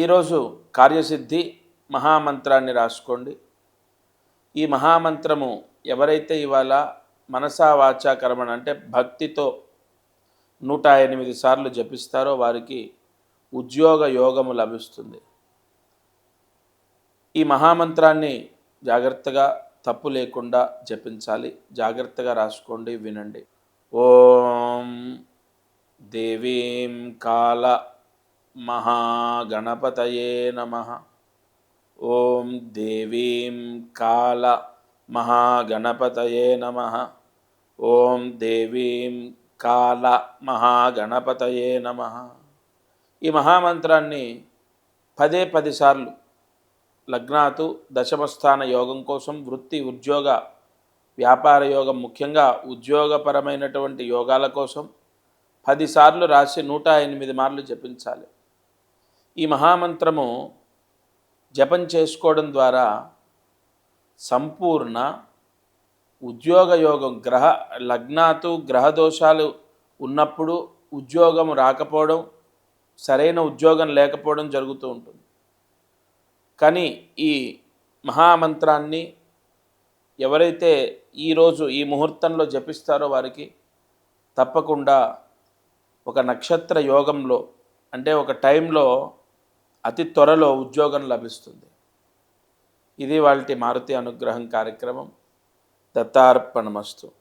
ఈరోజు కార్యసిద్ధి మహామంత్రాన్ని రాసుకోండి. ఈ మహామంత్రము ఎవరైతే ఇవాళ మనసా వాచా కర్మణ అంటే భక్తితో నూట ఎనిమిది సార్లు జపిస్తారో వారికి ఉద్యోగ యోగము లభిస్తుంది. ఈ మహామంత్రాన్ని జాగ్రత్తగా తప్పు లేకుండా జపించాలి. జాగ్రత్తగా రాసుకోండి వినండి. ఓం దేవీం కాల మహాగణపతయే నమ. ఓం దేవీం కాల మహాగణపతయే నమ. ఓం దేవీం కాల మహాగణపతయే నమ. ఈ మహామంత్రాన్ని పదే పదిసార్లు లగ్నాతు దశమస్థాన యోగం కోసం వృత్తి ఉద్యోగ వ్యాపార యోగం ముఖ్యంగా ఉద్యోగపరమైనటువంటి యోగాల కోసం పదిసార్లు రాసి నూట ఎనిమిది మార్లు జపించాలి. ఈ మహామంత్రము జపం చేసుకోవడం ద్వారా సంపూర్ణ ఉద్యోగ యోగం గ్రహ లగ్నాతు గ్రహ దోషాలు ఉన్నప్పుడు ఉద్యోగం రాకపోవడం సరైన ఉద్యోగం లేకపోవడం జరుగుతూ ఉంటుంది. కానీ ఈ మహామంత్రాన్ని ఎవరైతే ఈరోజు ఈ ముహూర్తంలో జపిస్తారో వారికి తప్పకుండా ఒక నక్షత్ర యోగంలో అంటే ఒక టైంలో అతి త్వరలో ఉద్యోగం లభిస్తుంది. ఇది వాళ్ళ మారుతి అనుగ్రహం కార్యక్రమం. దత్తార్పణమస్తు.